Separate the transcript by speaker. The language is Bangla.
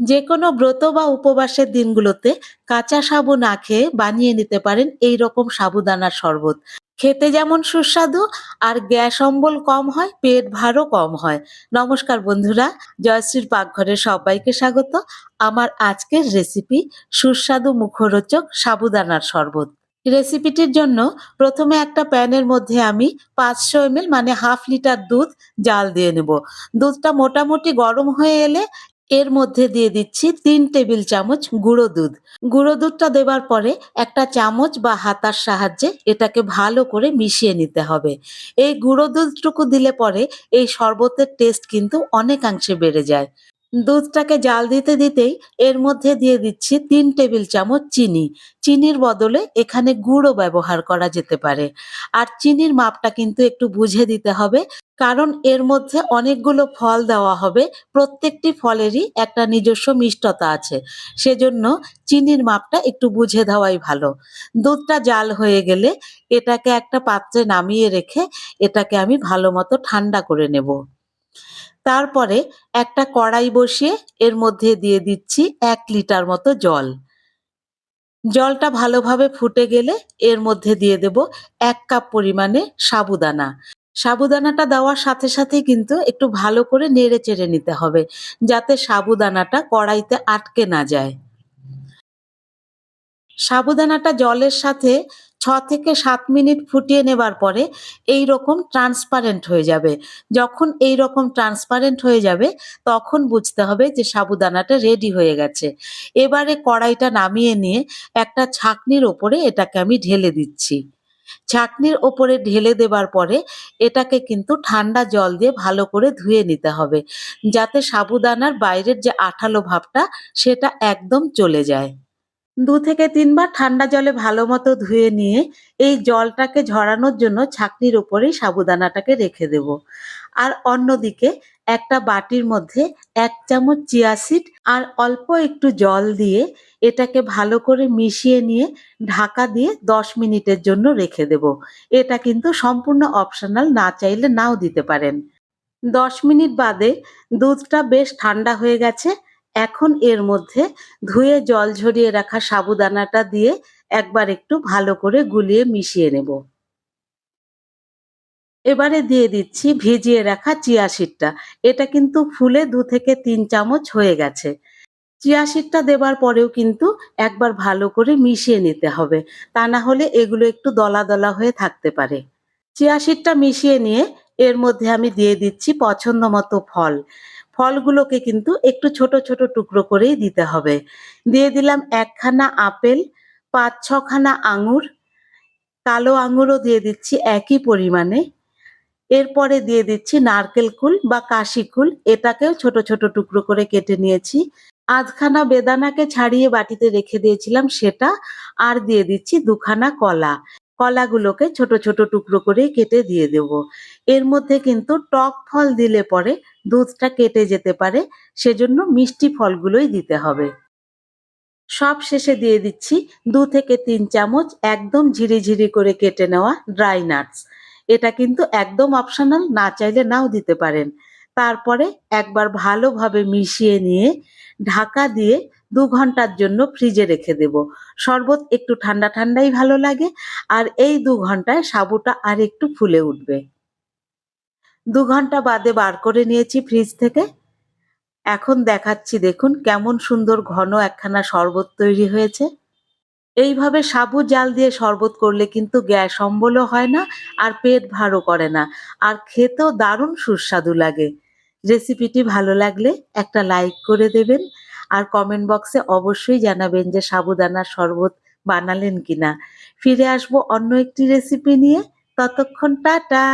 Speaker 1: যে কোনো ব্রত বা উপবাসের দিনগুলোতে কাঁচা সাবু না খেয়ে বানিয়ে নিতে পারেন এই রকম সাবুদানার শরবত। খেতে যেমন সুস্বাদু আর গ্যাস অম্বল কম হয়, পেট ভারও কম হয়। নমস্কার বন্ধুরা, জয়শ্রীর পাকঘরে সবাইকে স্বাগত। আমার আজকের রেসিপি সুস্বাদু মুখরোচক সাবুদানার শরবত। রেসিপিটির জন্য প্রথমে একটা প্যানের মধ্যে আমি পাঁচশো এমএল মানে হাফ লিটার দুধ জাল দিয়ে নেব। দুধটা মোটামুটি গরম হয়ে এলে এর মধ্যে দিয়ে দিচ্ছি তিন টেবিল চামচ গুঁড়ো দুধ। গুঁড়ো দুধটা দেবার পরে একটা চামচ বা হাতার সাহায্যে এটাকে ভালো করে মিশিয়ে নিতে হবে। এই গুঁড়ো দুধটুকু দিলে পরে এই শরবতের টেস্ট কিন্তু অনেকাংশে বেড়ে যায়। দুধটাকে জাল দিতে দিতেই এর মধ্যে দিয়ে দিচ্ছি তিন টেবিল চামচ চিনি। চিনির বদলে এখানে গুঁড়ো ব্যবহার করা যেতে পারে। আর চিনির মাপটা কিন্তু একটু বুঝে দিতে হবে, কারণ এর মধ্যে অনেকগুলো ফল দেওয়া হবে। প্রত্যেকটি ফলেরই একটা নিজস্ব মিষ্টতা আছে। সেজন্য চিনির মাপটা একটু বুঝে দেওয়াই ভালো। দুধটা জাল হয়ে গেলে এটাকে একটা পাত্রে নামিয়ে রেখে এটাকে আমি ভালো মতো ঠান্ডা করে নেব। তারপরে একটা কড়াই বসিয়ে এর মধ্যে দিয়ে দিচ্ছি এক লিটার মতো জল। জলটা ভালোভাবে ফুটে গেলে এর মধ্যে দিয়ে দেব এক কাপ পরিমাণে সাবুদানা। সাবুদানাটা দেওয়ার সাথে সাথে কিন্তু একটু ভালো করে নেড়ে চেড়ে নিতে হবে, যাতে সাবুদানাটা কড়াইতে আটকে না যায়। সাবুদানাটা জলের সাথে ছ থেকে সাত মিনিট ফুটিয়ে নেবার পরে এই রকম ট্রান্সপারেন্ট হয়ে যাবে। যখন এই রকম ট্রান্সপারেন্ট হয়ে যাবে, তখন বুঝতে হবে যে সাবুদানাটা রেডি হয়ে গেছে। এবারে কড়াইটা নামিয়ে নিয়ে একটা ছাকনির ওপরে এটাকে আমি ঢেলে দিচ্ছি। ছাকনির ওপরে ঢেলে দেবার পরে এটাকে কিন্তু ঠান্ডা জল দিয়ে ভালো করে ধুয়ে নিতে হবে, যাতে সাবুদানার বাইরের যে আঠালো ভাবটা, সেটা একদম চলে যায়। দু থেকে তিনবার ঠান্ডা জলে ভালো মতো ধুয়ে নিয়ে এই জলটাকে ঝরানোর জন্য ছাকনির উপরেই সাবুদানাটাকে রেখে দেব। আর অন্যদিকে একটা বাটির মধ্যে এক চামচ চিয়া সিড আর অল্প একটু জল দিয়ে এটাকে ভালো করে মিশিয়ে নিয়ে ঢাকা দিয়ে দশ মিনিটের জন্য রেখে দেব। এটা কিন্তু সম্পূর্ণ অপশনাল, না চাইলে নাও দিতে পারেন। দশ মিনিট বাদে দুধটা বেশ ঠান্ডা হয়ে গেছে। এখন এর মধ্যে ধুয়ে জল ঝরিয়ে রাখা সাবুদানাটা দিয়ে একবার একটু ভালো করে গুলিয়ে মিশিয়ে নেব। এবারে দিয়ে দিচ্ছি ভিজিয়ে রাখা চিয়া সিডটা। এটা কিন্তু ফুলে দু থেকে তিন চামচ হয়ে গেছে। চিয়া সিডটা দেবার পরেও কিন্তু একবার ভালো করে মিশিয়ে নিতে হবে। তা না হলে এগুলো একটু দলা দলা হয়ে থাকতে পারে। চিয়া সিডটা মিশিয়ে নিয়ে এর মধ্যে আমি দিয়ে দিচ্ছি পছন্দ মতো ফল। ফলগুলোকে কিন্তু একটু ছোট ছোট টুকরো করেই দিতে হবে। দিয়ে দিলাম একখানা আপেল, পাঁচ ছখানা আঙুর, কালো আঙুরও দিয়ে দিচ্ছি একই পরিমাণে। এরপরে দিয়ে দিচ্ছি নারকেল কুল বা কাশি কুল, এটাকেও ছোট ছোট টুকরো করে কেটে নিয়েছি। আধখানা বেদানাকে ছাড়িয়ে বাটিতে রেখে দিয়েছিলাম সেটা, আর দিয়ে দিচ্ছি দুখানা কলা। কলাগুলোকে ছোট ছোট টুকরো করে কেটে দিয়ে দেব। এর মধ্যে কিন্তু টক ফল দিলে পরে দুধটা কেটে যেতে পারে, সেজন্য মিষ্টি ফলগুলোই দিতে হবে। সব শেষে দিয়ে দিচ্ছি দু থেকে তিন চামচ একদম ঝিরিঝিরি করে কেটে নেওয়া ড্রাই নাটস। এটা কিন্তু একদম অপশনাল, না চাইলে নাও দিতে পারেন। তারপরে একবার ভালোভাবে মিশিয়ে নিয়ে ঢাকা দিয়ে দু ঘণ্টার জন্য ফ্রিজে রেখে দেব। শরবত একটু ঠান্ডা ঠান্ডাই ভালো লাগে, আর এই দু ঘন্টায় সাবুটা আর একটু ফুলে উঠবে। দু ঘণ্টা বাদে বার করে নিয়েছি ফ্রিজ থেকে। এখন দেখাচ্ছি, দেখুন কেমন সুন্দর ঘন একখানা শরবত তৈরি হয়েছে। এইভাবে সাবু জাল দিয়ে শরবত করলে কিন্তু গ্যাস অম্বলও হয় না আর পেট ভারও করে না। আর খেতেও দারুণ সুস্বাদু লাগে। রেসিপিটি ভালো লাগলে একটা লাইক করে দেবেন আর কমেন্ট বক্সে অবশ্যই জানাবেন যে সাবুদানার শরবত বানালেন কিনা। ফিরে আসব অন্য একটি রেসিপি নিয়ে। ততক্ষণ টাটা!